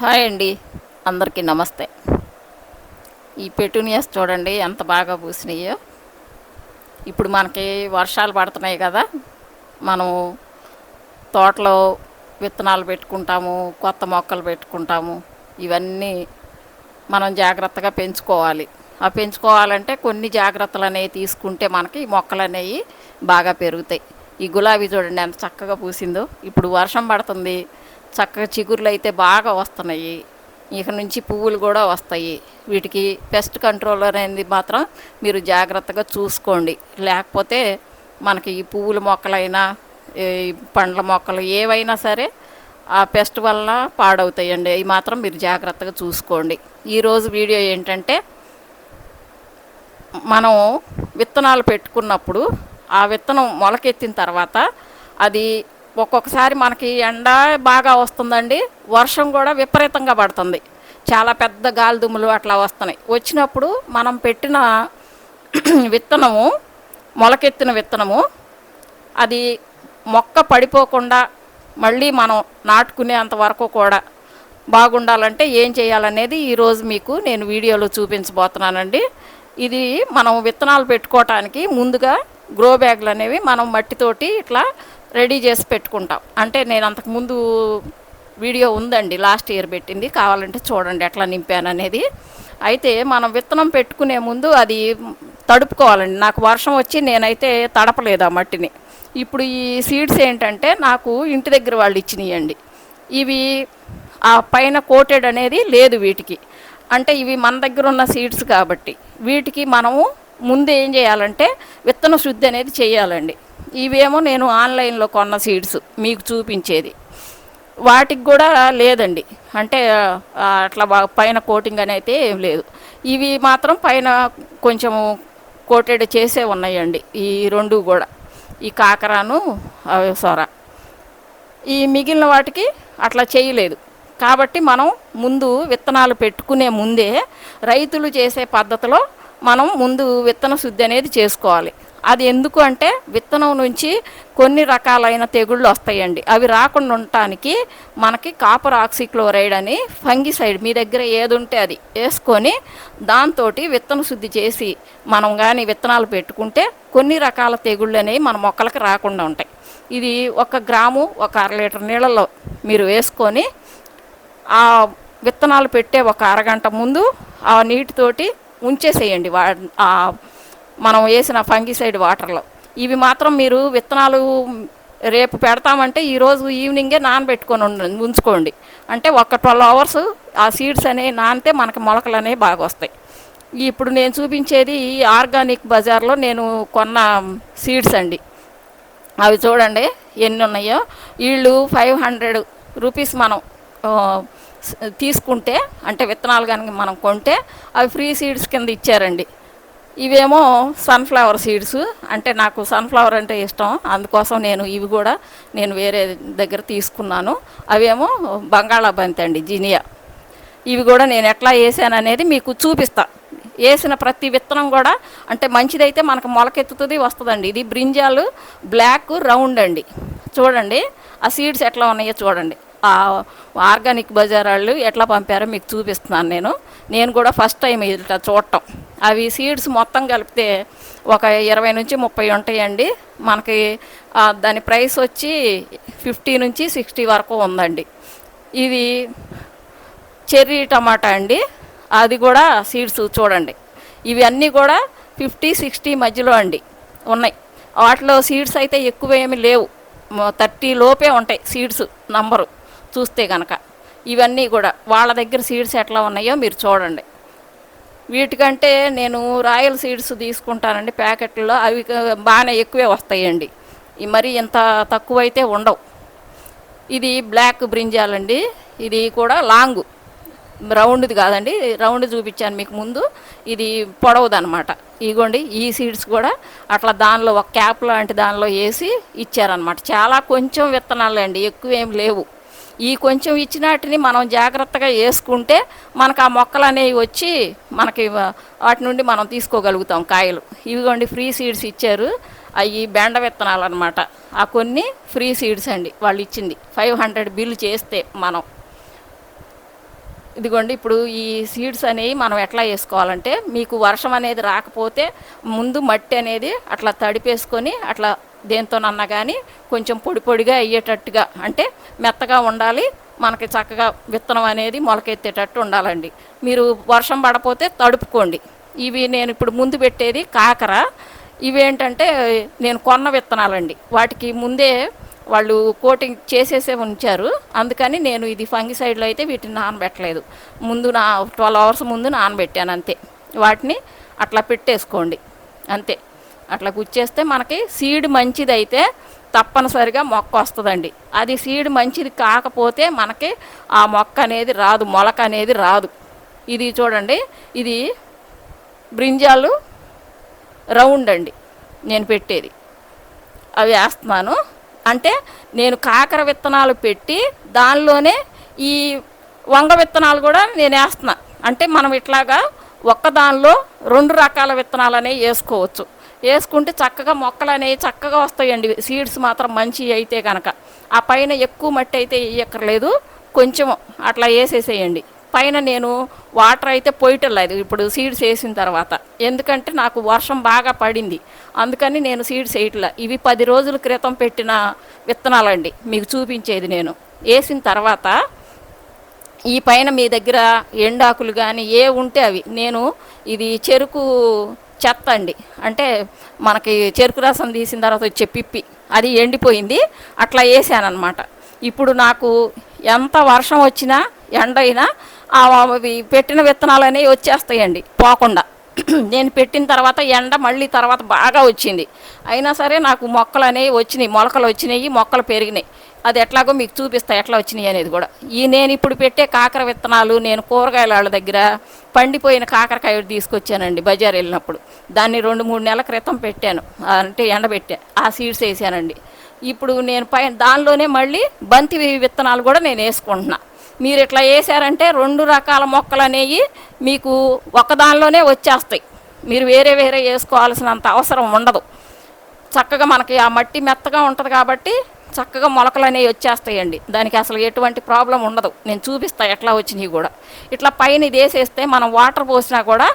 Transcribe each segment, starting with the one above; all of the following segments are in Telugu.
హాయ్ అండి. అందరికీ నమస్తే. ఈ పెటూనియాస్ చూడండి ఎంత బాగా పూసినాయో. ఇప్పుడు మనకి వర్షాలు పడుతున్నాయి కదా. మనం తోటలో విత్తనాలు పెట్టుకుంటాము కొత్త మొక్కలు పెట్టుకుంటాము. ఇవన్నీ మనం జాగ్రత్తగా పెంచుకోవాలి. ఆ పెంచుకోవాలంటే కొన్ని జాగ్రత్తలు అనేవి తీసుకుంటే మనకి ఈ మొక్కలు అనేవి బాగా పెరుగుతాయి. ఈ గులాబీ చూడండి ఎంత చక్కగా పూసిందో. ఇప్పుడు వర్షం పడుతుంది. చక్కగా చిగురులు అయితే బాగా వస్తున్నాయి. ఇక నుంచి పువ్వులు కూడా వస్తాయి. వీటికి పెస్ట్ కంట్రోలర్ అనేది మాత్రం మీరు జాగ్రత్తగా చూసుకోండి. లేకపోతే మనకి ఈ పువ్వుల మొక్కలైనా ఈ పండ్ల మొక్కలు ఏవైనా సరే ఆ పెస్ట్ వలన పాడవుతాయండి. అవి మాత్రం మీరు జాగ్రత్తగా చూసుకోండి. ఈరోజు వీడియో ఏంటంటే మనం విత్తనాలు పెట్టుకున్నప్పుడు ఆ విత్తనం మొలకెత్తిన తర్వాత అది ఒక్కొక్కసారి మనకి ఎండ బాగా వస్తుందండి వర్షం కూడా విపరీతంగా పడుతుంది. చాలా పెద్ద గాలిదుమ్ములు అట్లా వస్తున్నాయి. వచ్చినప్పుడు మనం పెట్టిన విత్తనము మొలకెత్తిన విత్తనము అది మొక్క పడిపోకుండా మళ్ళీ మనం నాటుకునేంత వరకు కూడా బాగుండాలంటే ఏం చేయాలనేది ఈరోజు మీకు నేను వీడియోలో చూపించబోతున్నానండి. ఇది మనం విత్తనాలు పెట్టుకోవటానికి ముందుగా గ్రో బ్యాగ్లు అనేవి మనం మట్టితోటి ఇట్లా రెడీ చేసి పెట్టుకుంటాం. అంటే నేను అంతకుముందు వీడియో ఉందండి లాస్ట్ ఇయర్ పెట్టింది. కావాలంటే చూడండి ఎట్లా నింపాను అనేది. అయితే మనం విత్తనం పెట్టుకునే ముందు అది తడుపుకోవాలండి. నాకు వర్షం వచ్చి నేనైతే తడపలేదు ఆ మట్టిని. ఇప్పుడు ఈ సీడ్స్ ఏంటంటే నాకు ఇంటి దగ్గర వాళ్ళు ఇచ్చినాయండి. ఇవి ఆ పైన కోటెడ్ అనేది లేదు వీటికి. అంటే ఇవి మన దగ్గర ఉన్న సీడ్స్ కాబట్టి వీటికి మనము ముందు ఏం చేయాలంటే విత్తన శుద్ధి అనేది చేయాలండి. ఇవేమో నేను ఆన్లైన్లో కొన్న సీడ్స్ మీకు చూపించేది. వాటికి కూడా లేదండి. అంటే అట్లా బా- పైన కోటింగ్ అనేది ఏం లేదు. ఇవి మాత్రం పైన కొంచెం కోటెడ్ చేసే ఉన్నాయండి. ఈ రెండు కూడా. ఈ కాకరాను అవి సొర. ఈ మిగిలిన వాటికి అట్లా చేయలేదు. కాబట్టి మనం ముందు విత్తనాలు పెట్టుకునే ముందే రైతులు చేసే పద్ధతిలో మనం ముందు విత్తన శుద్ధి అనేది చేసుకోవాలి. అది ఎందుకు అంటే విత్తనం నుంచి కొన్ని రకాలైన తెగుళ్ళు వస్తాయండి. అవి రాకుండా ఉండటానికి మనకి కాపర్ ఆక్సిక్లోరైడ్ అని ఫంగిసైడ్ మీ దగ్గర ఏది ఉంటే అది వేసుకొని దాంతో విత్తన శుద్ధి చేసి మనం కానీ విత్తనాలు పెట్టుకుంటే కొన్ని రకాల తెగుళ్ళు అనేవి మన మొక్కలకి రాకుండా ఉంటాయి. ఇది ఒక గ్రాము ఒక అర లీటర్ నీళ్ళలో మీరు వేసుకొని ఆ విత్తనాలు పెట్టే ఒక అరగంట ముందు ఆ నీటితోటి ఉంచేసేయండి వా మనం వేసిన ఫంగిసైడ్ వాటర్లో. ఇవి మాత్రం మీరు విత్తనాలు రేపు పెడతామంటే ఈరోజు ఈవినింగే నానబెట్టుకొని ఉంచుకోండి. అంటే ఒక ట్వెల్వ్ అవర్స్ ఆ సీడ్స్ అనేవి నానితే మనకి మొలకలు అనేవి బాగా వస్తాయి. ఇప్పుడు నేను చూపించేది ఈ ఆర్గానిక్ బజార్లో నేను కొన్న సీడ్స్ అండి. అవి చూడండి ఎన్ని ఉన్నాయో. వీళ్ళు ఫైవ్ హండ్రెడ్ రూపీస్ మనం తీసుకుంటే అంటే విత్తనాలు కనుక మనం కొంటే అవి ఫ్రీ సీడ్స్ కింద ఇచ్చారండి. ఇవేమో సన్ఫ్లవర్ సీడ్స్ అంటే నాకు సన్ఫ్లవర్ అంటే ఇష్టం. అందుకోసం నేను ఇవి కూడా నేను వేరే దగ్గర తీసుకున్నాను. అవేమో బంగాళాబంతి అండి జినియా. ఇవి కూడా నేను ఎట్లా వేసాను అనేది మీకు చూపిస్తా. వేసిన ప్రతి విత్తనం కూడా అంటే మంచిదైతే మనకు మొలకెత్తుతుంది వస్తుందండి. ఇది బ్రింజాలు బ్లాక్ రౌండ్ అండి. చూడండి ఆ సీడ్స్ ఎట్లా ఉన్నాయో చూడండి. ఆర్గానిక్ బజార్ వాళ్ళు ఎట్లా పంపారో మీకు చూపిస్తున్నాను నేను. నేను కూడా ఫస్ట్ టైం ఇట్లా చూడటం. అవి సీడ్స్ మొత్తం కలిపితే ఒక ఇరవై నుంచి ముప్పై ఉంటాయండి. మనకి దాని ప్రైస్ వచ్చి ఫిఫ్టీ నుంచి సిక్స్టీ వరకు ఉందండి. ఇది చెర్రీ టమాటా అండి. అది కూడా సీడ్స్ చూడండి. ఇవి అన్నీ కూడా ఫిఫ్టీ సిక్స్టీ మధ్యలో అండి. ఉన్నాయి. వాటిలో సీడ్స్ అయితే ఎక్కువ ఏమి లేవు. థర్టీ లోపే ఉంటాయి సీడ్స్ నంబరు. చూస్తే కనుక ఇవన్నీ కూడా వాళ్ళ దగ్గర సీడ్స్ ఎట్లా ఉన్నాయో మీరు చూడండి. వీటికంటే నేను రాయల్ సీడ్స్ తీసుకుంటానండి ప్యాకెట్లో అవి బాగానే ఎక్కువే వస్తాయండి. మరి ఇంత తక్కువ అయితే ఉండవు. ఇది బ్లాక్ బ్రింజాల్ అండి ఇది కూడా లాంగ్. రౌండ్ది కాదండి. రౌండ్ చూపించాను మీకు ముందు. ఇది పొడవుదనమాట. ఇగోండి ఈ సీడ్స్ కూడా అట్లా దానిలో ఒక క్యాప్ లాంటి దానిలో వేసి ఇచ్చారనమాట. చాలా కొంచెం విత్తనాలు అండి ఎక్కువ ఏం లేవు. ఈ కొంచెం ఇచ్చినాటిని మనం జాగ్రత్తగా వేసుకుంటే మనకు ఆ మొక్కలు అనేవి వచ్చి మనకి వాటి నుండి మనం తీసుకోగలుగుతాం కాయలు. ఇవిగోండి ఫ్రీ సీడ్స్ ఇచ్చారు. అవి బెండ విత్తనాలు అనమాట ఆ కొన్ని ఫ్రీ సీడ్స్ అండి. వాళ్ళు ఇచ్చింది. ఫైవ్ హండ్రెడ్ బిల్ చేస్తే మనం. ఇదిగోండి ఇప్పుడు ఈ సీడ్స్ అనేవి మనం ఎట్లా వేసుకోవాలంటే మీకు వర్షం అనేది రాకపోతే ముందు మట్టి అనేది అట్లా తడిపేసుకొని అట్లా దేంతోనన్నా కానీ కొంచెం పొడి పొడిగా అయ్యేటట్టుగా అంటే మెత్తగా ఉండాలి మనకి చక్కగా విత్తనం అనేది మొలకెత్తేటట్టు ఉండాలండి. మీరు వర్షం పడపోతే తడుపుకోండి. ఇవి నేను ఇప్పుడు ముందు పెట్టేది కాకర. ఇవేంటంటే నేను కొన్న విత్తనాలండి. వాటికి ముందే వాళ్ళు కోటింగ్ చేసేసే ఉంచారు. అందుకని నేను ఇది ఫంగిసైడ్లో అయితే వీటిని నానబెట్టలేదు. ముందు నా ట్వెల్వ్ అవర్స్ ముందు నానబెట్టాను అంతే. వాటిని అట్లా పెట్టేసుకోండి. అంతే. అట్లా గుచ్చేస్తే మనకి సీడ్ మంచిదైతే తప్పనిసరిగా మొక్క వస్తుందండి. అది సీడ్ మంచిది కాకపోతే మనకి ఆ మొక్క అనేది రాదు మొలక అనేది రాదు. ఇది చూడండి ఇది బ్రింజాలు రౌండ్ అండి నేను పెట్టేది. అవి వేస్తున్నాను. అంటే నేను కాకర విత్తనాలు పెట్టి దానిలోనే ఈ వంగ విత్తనాలు కూడా నేను వేస్తున్నా. అంటే మనం ఇట్లాగా ఒక్కదానిలో రెండు రకాల విత్తనాలు అనేవి వేసుకోవచ్చు. వేసుకుంటే చక్కగా మొక్కలు అనేవి చక్కగా వస్తాయండి. సీడ్స్ మాత్రం మంచి అయితే కనుక ఆ పైన ఎక్కువ మట్టి అయితే వేయక్కర్లేదు. కొంచెం అట్లా వేసేసేయండి. పైన నేను వాటర్ అయితే పోయటం ఇప్పుడు సీడ్స్ వేసిన తర్వాత. ఎందుకంటే నాకు వర్షం బాగా పడింది. అందుకని నేను సీడ్స్ వేయట్లే. ఇవి పది రోజుల క్రితం పెట్టిన విత్తనాలండి. మీకు చూపించేది నేను. వేసిన తర్వాత ఈ పైన మీ దగ్గర ఎండాకులు కానీ ఏ ఉంటే అవి. నేను ఇది చెరుకు చెత్త అండి అంటే మనకి చెరుకు రసం తీసిన తర్వాత వచ్చే పిప్పి అది ఎండిపోయింది అట్లా వేసానమాట ఇప్పుడు నాకు ఎంత వర్షం వచ్చినా ఎండ అయినా అవి పెట్టిన విత్తనాలు అనేవి వచ్చేస్తాయండి పోకుండా. నేను పెట్టిన తర్వాత ఎండ మళ్ళీ తర్వాత బాగా వచ్చింది. అయినా సరే నాకు మొక్కలు అనేవి వచ్చినాయి మొలకలు వచ్చినాయి మొక్కలు పెరిగినాయి. అది ఎట్లాగో మీకు చూపిస్తా ఎట్లా వచ్చినాయి అనేది కూడా. ఈ నేను ఇప్పుడు పెట్టే కాకర విత్తనాలు నేను కూరగాయల వాళ్ళ దగ్గర పండిపోయిన కాకరకాయ తీసుకొచ్చానండి బజార్ వెళ్ళినప్పుడు. దాన్ని రెండు మూడు నెలల క్రితం పెట్టాను. అంటే ఎండబెట్టా ఆ సీడ్స్ వేసానండి. ఇప్పుడు నేను పైన దానిలోనే మళ్ళీ బంతి విత్తనాలు కూడా నేను వేసుకుంటున్నా. మీరు ఇట్లా వేసారంటే రెండు రకాల మొక్కలు అనేవి మీకు ఒకదానిలోనే వచ్చేస్తాయి. మీరు వేరే వేరే వేసుకోవాల్సినంత అవసరం ఉండదు. చక్కగా మనకి ఆ మట్టి మెత్తగా ఉంటుంది కాబట్టి చక్కగా మొలకలు అనేవి వచ్చేస్తాయండి. దానికి అసలు ఎటువంటి ప్రాబ్లం ఉండదు. నేను చూపిస్తా ఎట్లా వచ్చినాయి కూడా. ఇట్లా పైన ఇది వేసేస్తే మనం వాటర్ పోసినా కూడా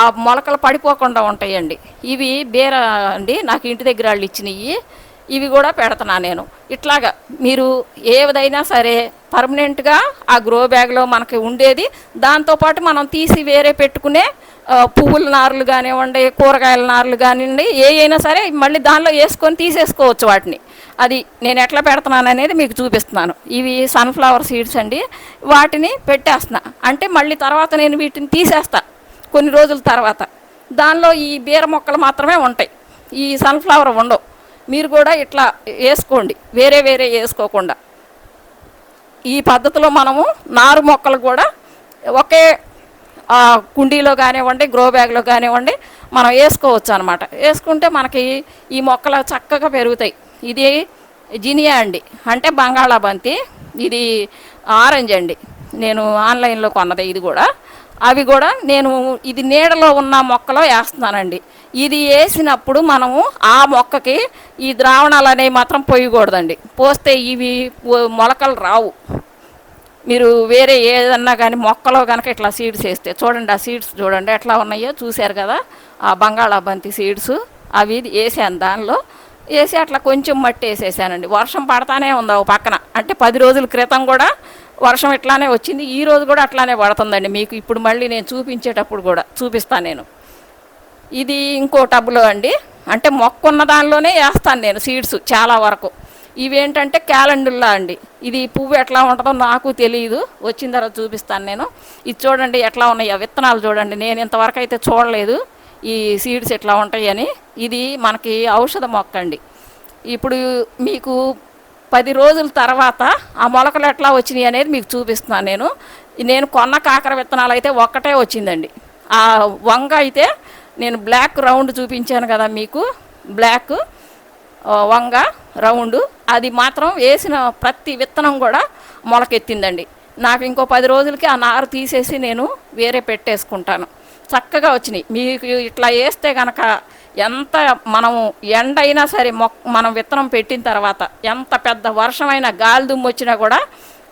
ఆ మొలకలు పడిపోకుండా ఉంటాయండి. ఇవి బీర అండి నాకు ఇంటి దగ్గర వాళ్ళు ఇచ్చినవి. ఇవి కూడా పెడతాను నేను. ఇట్లాగా మీరు ఏదైనా సరే పర్మనెంట్గా ఆ గ్రో బ్యాగ్లో మనకి ఉండేది దాంతోపాటు మనం తీసి వేరే పెట్టుకునే పువ్వుల నారులు కానివ్వండి కూరగాయల నారులు కానివ్వండి ఏ అయినా సరే మళ్ళీ దానిలో వేసుకొని తీసేసుకోవచ్చు వాటిని. అది నేను ఎట్లా పెడుతున్నాను అనేది మీకు చూపిస్తున్నాను. ఇవి సన్ఫ్లవర్ సీడ్స్ అండి. వాటిని పెట్టేస్తున్నా. అంటే మళ్ళీ తర్వాత నేను వీటిని తీసేస్తా కొన్ని రోజుల తర్వాత. దానిలో ఈ బీర మొక్కలు మాత్రమే ఉంటాయి. ఈ సన్ఫ్లవర్ ఉండవు. మీరు కూడా ఇట్లా వేసుకోండి. వేరే వేరే వేసుకోకుండా. ఈ పద్ధతిలో మనము నారు మొక్కలు కూడా ఒకే కుండీలో కానివ్వండి గ్రో బ్యాగ్లో కానివ్వండి మనం వేసుకోవచ్చు అనమాట వేసుకుంటే మనకి ఈ మొక్కలు చక్కగా పెరుగుతాయి. ఇది జినియా అండి. అంటే బంగాళాబంతి ఇది ఆరెంజ్ అండి. నేను ఆన్లైన్లో కొన్నది ఇది కూడా. అవి కూడా నేను ఇది నీడలో ఉన్న మొక్కలో వేస్తున్నానండి. ఇది వేసినప్పుడు మనము ఆ మొక్కకి ఈ ద్రావణాలు అనేవి మాత్రం పోయకూడదండి. పోస్తే ఇవి మొలకలు రావు. మీరు వేరే ఏదన్నా కానీ మొక్కలో కనుక ఇట్లా సీడ్స్ వేస్తే చూడండి ఆ సీడ్స్ చూడండి ఎట్లా ఉన్నాయో చూశారు కదా? ఆ బంగాళాబంతి సీడ్స్ అవి వేసాను దానిలో. వేసి అట్లా కొంచెం మట్టి వేసేసానండి. వర్షం పడతానే ఉంది ఒక పక్కన. అంటే పది రోజుల క్రితం కూడా వర్షం ఇట్లానే వచ్చింది. ఈ రోజు కూడా అట్లానే పడుతుందండి మీకు. ఇప్పుడు మళ్ళీ నేను చూపించేటప్పుడు కూడా చూపిస్తాను నేను. ఇది ఇంకో టబ్లో అండి. అంటే మొక్క ఉన్న దానిలోనే వేస్తాను నేను సీడ్స్ చాలా వరకు. ఇవేంటంటే క్యాలెండర్లా అండి. ఇది పువ్వు ఎట్లా ఉంటుందో నాకు తెలియదు వచ్చిన తర్వాత చూపిస్తాను నేను. ఇది చూడండి ఎట్లా ఉన్నాయో. విత్తనాలు చూడండి. నేను ఇంతవరకు అయితే చూడలేదు ఈ సీడ్స్ ఎట్లా ఉంటాయని. ఇది మనకి ఔషధ మొక్క అండి ఇప్పుడు మీకు పది రోజుల తర్వాత ఆ మొలకలు ఎట్లా వచ్చినాయి అనేది మీకు చూపిస్తున్నాను నేను. నేను కొన్న కాకర విత్తనాలు అయితే ఒక్కటే వచ్చిందండి. ఆ వంగ అయితే నేను బ్లాక్ రౌండ్ చూపించాను కదా మీకు. బ్లాక్ వంగ రౌండ్. అది మాత్రం వేసిన ప్రతి విత్తనం కూడా మొలకెత్తిందండి. నాకు ఇంకో పది రోజులకి ఆ నారు తీసేసి నేను వేరే పెట్టేసుకుంటాను. చక్కగా వచ్చినాయి. మీకు ఇట్లా వేస్తే కనుక ఎంత మనము ఎండ అయినా సరే మొక్ మనం విత్తనం పెట్టిన తర్వాత ఎంత పెద్ద వర్షమైనా గాలి దుమ్ము వచ్చినా కూడా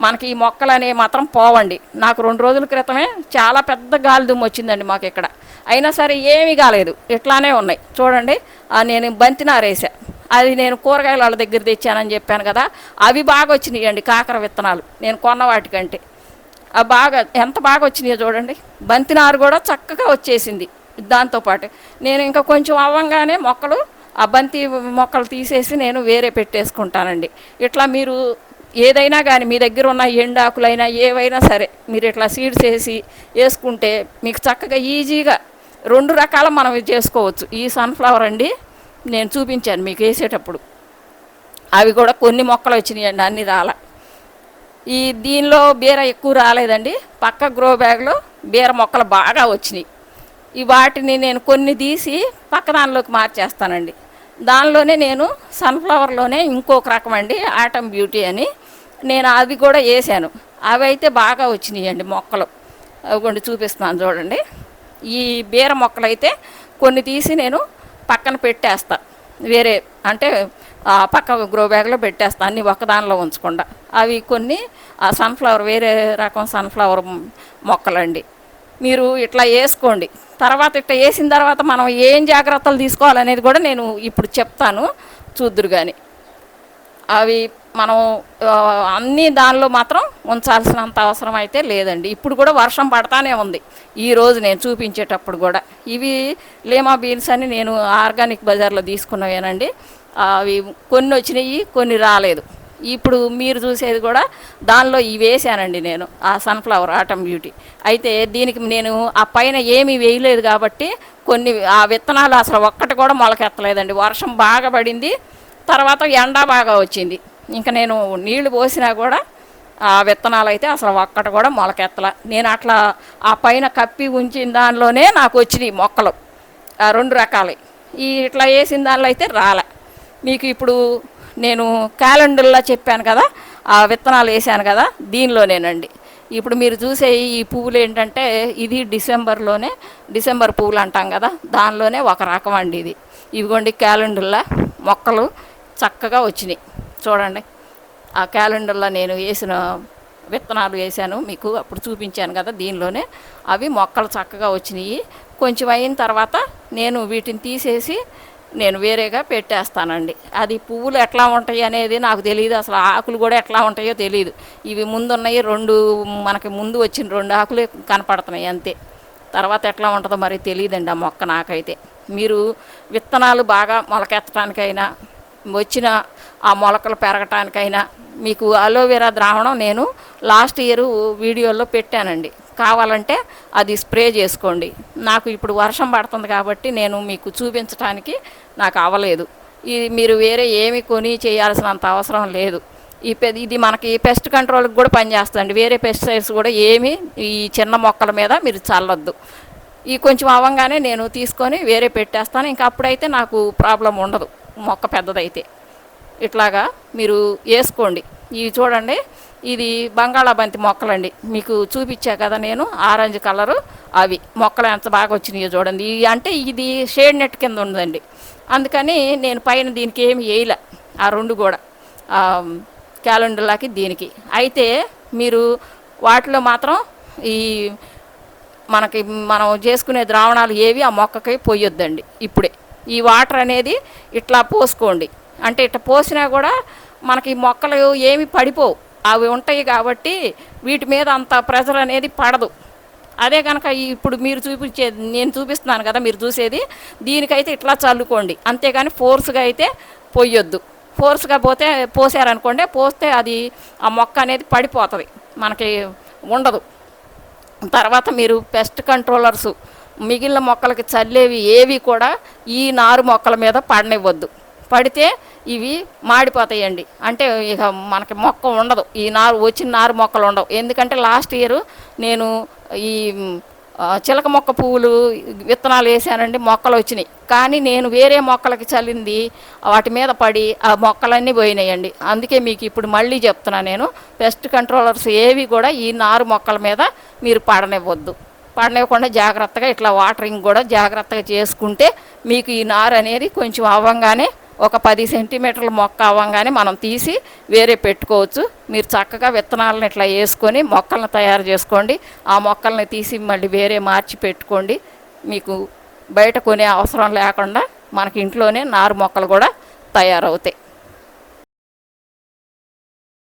మనకి ఈ మొక్కలు అనేవి మాత్రం పోవండి. నాకు రెండు రోజుల క్రితమే చాలా పెద్ద గాలి దుమ్ము వచ్చిందండి మాకు ఇక్కడ. అయినా సరే ఏమీ కాలేదు. ఇట్లానే ఉన్నాయి. చూడండి ఆ నేను బంతినారేసా అది నేను కూరగాయల వాళ్ళ దగ్గర తెచ్చానని చెప్పాను కదా అవి బాగా వచ్చినాయండి కాకర విత్తనాలు. నేను కొన్న వాటికంటే. బాగా ఎంత బాగా వచ్చినాయో చూడండి. బంతినారు కూడా చక్కగా వచ్చేసింది. దాంతోపాటు. నేను ఇంకా కొంచెం అవ్వంగానే మొక్కలు ఆ బంతి మొక్కలు తీసేసి నేను వేరే పెట్టేసుకుంటానండి. ఇట్లా మీరు ఏదైనా కానీ మీ దగ్గర ఉన్న ఎండాకులైనా ఏవైనా సరే మీరు ఇట్లా సీడ్స్ వేసి వేసుకుంటే మీకు చక్కగా ఈజీగా రెండు రకాల మనం చేసుకోవచ్చు. ఈ సన్ఫ్లవర్ అండి నేను చూపించాను మీకు వేసేటప్పుడు. అవి కూడా కొన్ని మొక్కలు వచ్చినాయండి అన్ని రాల. ఈ దీనిలో బీర ఎక్కువ రాలేదండి. పక్క గ్రో బ్యాగ్లో బీర మొక్కలు బాగా వచ్చినాయి. ఈ వాటిని నేను కొన్ని తీసి పక్క దానిలోకి మార్చేస్తానండి. దానిలోనే నేను సన్ఫ్లవర్లోనే ఇంకొక రకం అండి ఆటమ్ బ్యూటీ అని నేను అవి కూడా వేసాను. అవి అయితే బాగా వచ్చినాయండి మొక్కలు. అవి కొన్ని చూపిస్తున్నాను చూడండి. ఈ బీర మొక్కలు అయితే కొన్ని తీసి నేను పక్కన పెట్టేస్తా. వేరే అంటే పక్క గ్రో బ్యాగ్లో పెట్టేస్తా అన్ని ఒకదానిలో ఉంచకుండా. అవి కొన్ని ఆ సన్ఫ్లవర్ వేరే రకం సన్ఫ్లవర్ మొక్కలండి. మీరు ఇట్లా వేసుకోండి. తర్వాత ఇట్లా వేసిన తర్వాత మనం ఏం జాగ్రత్తలు తీసుకోవాలనేది కూడా నేను ఇప్పుడు చెప్తాను. చూద్దురు కానీ అవి మనం అన్ని దానిలో మాత్రం ఉంచాల్సినంత అవసరం అయితే లేదండి. ఇప్పుడు కూడా వర్షం పడతానే ఉంది. ఈ రోజు నేను చూపించేటప్పుడు కూడా. ఇవి లేమా బీన్స్ అని నేను ఆర్గానిక్ బజార్లో తీసుకున్నవేనండి. అవి కొన్ని వచ్చినాయి కొన్ని రాలేదు. ఇప్పుడు మీరు చూసేది కూడా దానిలో ఇవి వేసానండి నేను ఆ సన్ఫ్లవర్ ఆటమ్ బ్యూటీ అయితే దీనికి నేను ఆ పైన ఏమీ వేయలేదు కాబట్టి కొన్ని ఆ విత్తనాలు అసలు ఒక్కటి కూడా మొలకెత్తలేదండి. వర్షం బాగా పడింది తర్వాత ఎండ బాగా వచ్చింది. ఇంకా నేను నీళ్ళు పోసినా కూడా ఆ విత్తనాలు అయితే అసలు ఒక్కటి కూడా మొలకెత్తల. నేను అట్లా ఆ పైన కప్పి ఉంచిన దానిలోనే నాకు వచ్చినాయి మొక్కలు రెండు రకాలు. ఈ ఇట్లా వేసిన దానిలో అయితే రాలే. మీకు ఇప్పుడు నేను క్యాలెండర్లో చెప్పాను కదా ఆ విత్తనాలు వేసాను కదా దీనిలోనేనండి. ఇప్పుడు మీరు చూసే ఈ పువ్వులు ఏంటంటే ఇది డిసెంబర్లోనే డిసెంబర్ పువ్వులు అంటాం కదా దానిలోనే ఒక రకం అండి ఇది. ఇవిగోండి క్యాలెండర్లో మొక్కలు చక్కగా వచ్చినాయి. చూడండి ఆ క్యాలెండర్లో నేను వేసిన విత్తనాలు వేసాను మీకు అప్పుడు చూపించాను కదా దీనిలోనే అవి మొక్కలు చక్కగా వచ్చినాయి. కొంచెం అయిన తర్వాత నేను వీటిని తీసేసి నేను వేరేగా పెట్టేస్తానండి. అది పువ్వులు ఎట్లా ఉంటాయి అనేది నాకు తెలియదు అసలు ఆకులు కూడా ఎట్లా ఉంటాయో తెలియదు ఇవి ముందున్నాయి రెండు మనకి ముందు వచ్చిన రెండు ఆకులే కనపడుతున్నాయి అంతే. తర్వాత ఎట్లా ఉంటుందో మరి తెలియదండి ఆ మొక్క నాకైతే. మీరు విత్తనాలు బాగా మొలకెత్తడానికైనా వచ్చిన ఆ మొలకలు పెరగటానికైనా మీకు అలోవెరా ద్రావణం నేను లాస్ట్ ఇయర్ వీడియోలో పెట్టానండి. కావాలంటే అది స్ప్రే చేసుకోండి. నాకు ఇప్పుడు వర్షం పడుతుంది కాబట్టి నేను మీకు చూపించడానికి నాకు అవ్వలేదు ఇది మీరు వేరే ఏమి కొని చేయాల్సినంత అవసరం లేదు. ఈ పె ఇది మనకి పెస్ట్ కంట్రోల్కి కూడా పనిచేస్తుంది వేరే పెస్టిసైడ్స్ కూడా ఏమి ఈ చిన్న మొక్కల మీద మీరు చల్లొద్దు. ఈ కొంచెం అవ్వంగానే నేను తీసుకొని వేరే పెట్టేస్తాను. ఇంకా అప్పుడైతే నాకు ప్రాబ్లం ఉండదు. మొక్క పెద్దదైతే. ఇట్లాగా మీరు వేసుకోండి. ఇవి చూడండి. ఇది బంగాళాబంతి మొక్కలండి. మీకు చూపించా కదా నేను ఆరెంజ్ కలరు అవి. మొక్కలు ఎంత బాగా వచ్చినాయో చూడండి. ఇవి అంటే ఇది షేడ్ నెట్ కింద ఉందండి. అందుకని నేను పైన దీనికి ఏమి వేయలే. ఆ రెండు కూడా. క్యాలెండర్లాకి క్యాలెండర్లకి దీనికి. అయితే మీరు వాటిలో మాత్రం ఈ మనకి మనం చేసుకునే ద్రావణాలు ఏవి ఆ మొక్కకి పోయొద్దండి. ఇప్పుడే. ఈ వాటర్ అనేది ఇట్లా పోసుకోండి. అంటే ఇట్లా పోసినా కూడా మనకి మొక్కలు ఏమి పడిపోవు. అవి ఉంటాయి కాబట్టి వీటి మీద అంత ప్రెజర్ అనేది పడదు. అదే కనుక ఇప్పుడు మీరు చూపించేది నేను చూపిస్తున్నాను కదా మీరు చూసేది దీనికైతే ఇట్లా చల్లుకోండి. అంతేగాని ఫోర్స్గా అయితే పోయొద్దు. ఫోర్స్గా పోతే పోసారనుకోండి పోస్తే అది ఆ మొక్క అనేది పడిపోతుంది. మనకి ఉండదు. తర్వాత మీరు పెస్ట్ కంట్రోలర్స్ మిగిలిన మొక్కలకి చల్లేవి ఏవి కూడా ఈ నారు మొక్కల మీద పడనివ్వద్దు. పడితే ఇవి మాడిపోతాయండి. అంటే ఇక మనకి మొక్క ఉండదు. ఈ నారు వచ్చిన నారు మొక్కలు ఉండవు. ఎందుకంటే లాస్ట్ ఇయర్ నేను ఈ చిలక మొక్క పువ్వులు విత్తనాలు వేసానండి. మొక్కలు వచ్చినాయి. కానీ నేను వేరే మొక్కలకి చల్లింది వాటి మీద పడి ఆ మొక్కలన్నీ పోయినాయండి. అందుకే మీకు ఇప్పుడు మళ్ళీ చెప్తున్నా నేను. పెస్ట్ కంట్రోలర్స్ ఏవి కూడా ఈ నారు మొక్కల మీద మీరు పడనివ్వద్దు. పడనివ్వకుండా జాగ్రత్తగా ఇట్లా వాటరింగ్ కూడా జాగ్రత్తగా చేసుకుంటే మీకు ఈ నారు అనేది కొంచెం అవ్వంగానే ఒక పది సెంటీమీటర్ల మొక్క అవ్వగానే మనం తీసి వేరే పెట్టుకోవచ్చు. మీరు చక్కగా విత్తనాలను ఇట్లా వేసుకొని మొక్కలను తయారు చేసుకోండి. ఆ మొక్కల్ని తీసి మళ్ళీ వేరే మార్చి పెట్టుకోండి. మీకు బయట కొనే అవసరం లేకుండా మనకి ఇంట్లోనే నారు మొక్కలు కూడా తయారవుతాయి.